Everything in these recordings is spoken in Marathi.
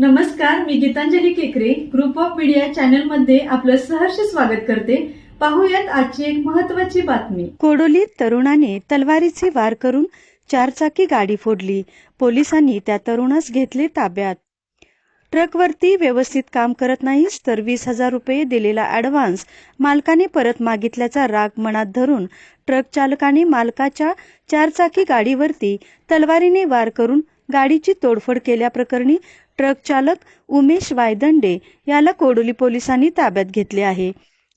नमस्कार मी गीतांजली केकरे. ग्रुप ऑफ मीडिया चॅनलमध्ये आपलं सहर्ष स्वागत करते. पाहूयात आजची एक महत्वाची बातमी. कोडोलीत तरुणाने तलवारीचे वार करून चारचाकी गाडी फोडली. पोलिसांनी त्या तरुणास घेतले ताब्यात. ट्रकवरती व्यवस्थित काम करत नाहीस तर वीस हजार रुपये दिलेला ॲडव्हान्स मालकाने परत मागितल्याचा राग मनात धरून ट्रक चालकाने मालकाच्या चारचाकी गाडीवरती तलवारीने वार करून गाडीची तोडफोड केल्याप्रकरणी ट्रक चालक उमेश वायदंडे याला कोडोली पोलिसांनी ताब्यात घेतले आहे.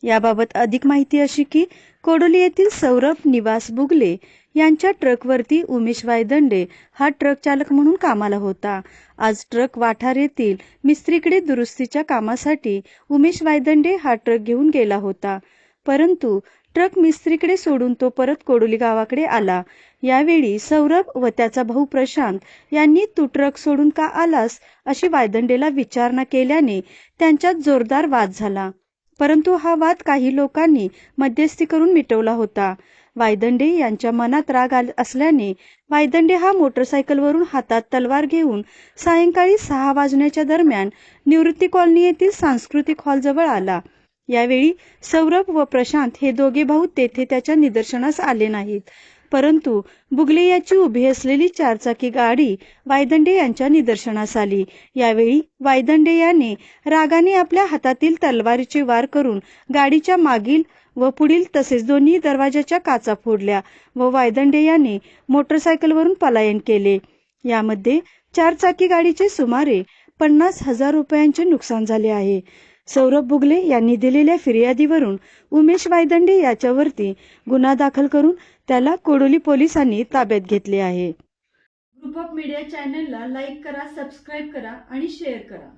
याबाबत अधिक माहिती अशी की कोडोली येथील सौरभ निवास बुगले यांच्या ट्रकवरती उमेश वायदंडे हा ट्रक चालक म्हणून कामाला होता. आज ट्रक वाठार येथील मिस्त्रीकडे दुरुस्तीच्या कामासाठी उमेश वायदंडे हा ट्रक घेऊन गेला होता. परंतु ट्रक मिस्त्रीकडे सोडून तो परत कोडोली गावाकडे आला. यावेळी सौरभ व त्याचा भाऊ प्रशांत यांनी तू ट्रक सोडून का आलास? अशी वायदंडेला विचारणा केल्याने त्यांच्यात जोरदार वाद झाला. परंतु हा वाद काही लोकांनी मध्यस्थी करून मिटवला होता. वायदंडे यांच्या मनात राग असल्याने वायदंडे हा मोटरसायकलवरून हातात तलवार घेऊन सायंकाळी सहा वाजण्याच्या दरम्यान निवृत्ती कॉलनी येथील सांस्कृतिक हॉलजवळ आला. यावेळी सौरभ व प्रशांत हे दोघे भाऊ तेथे त्याच्या निदर्शनास आले नाहीत. परंतु बुगले याची उभी असलेली चारचाकी गाडी वायदंडे यांच्या निदर्शनास आली. यावेळी वायदंडे याने रागाने आपल्या हातातील तलवारीचे वार करून गाडीच्या मागील व पुढील तसेच दोन्ही दरवाजाच्या काचा फोडल्या व वायदंडे याने मोटरसायकलवरून पलायन केले. यामध्ये चारचाकी गाडीचे सुमारे पन्नास हजार रुपयांचे नुकसान झाले आहे. सौरभ बुगले यांनी दिलेल्या फिर्यादीवरून उमेश वायदंडे याच्यावरती गुन्हा दाखल करून त्याला कोडोली पोलिसांनी ताब्यात घेतले आहे. ग्रुप ऑफ मीडिया चॅनलला लाईक करा सबस्क्राईब करा आणि शेअर करा.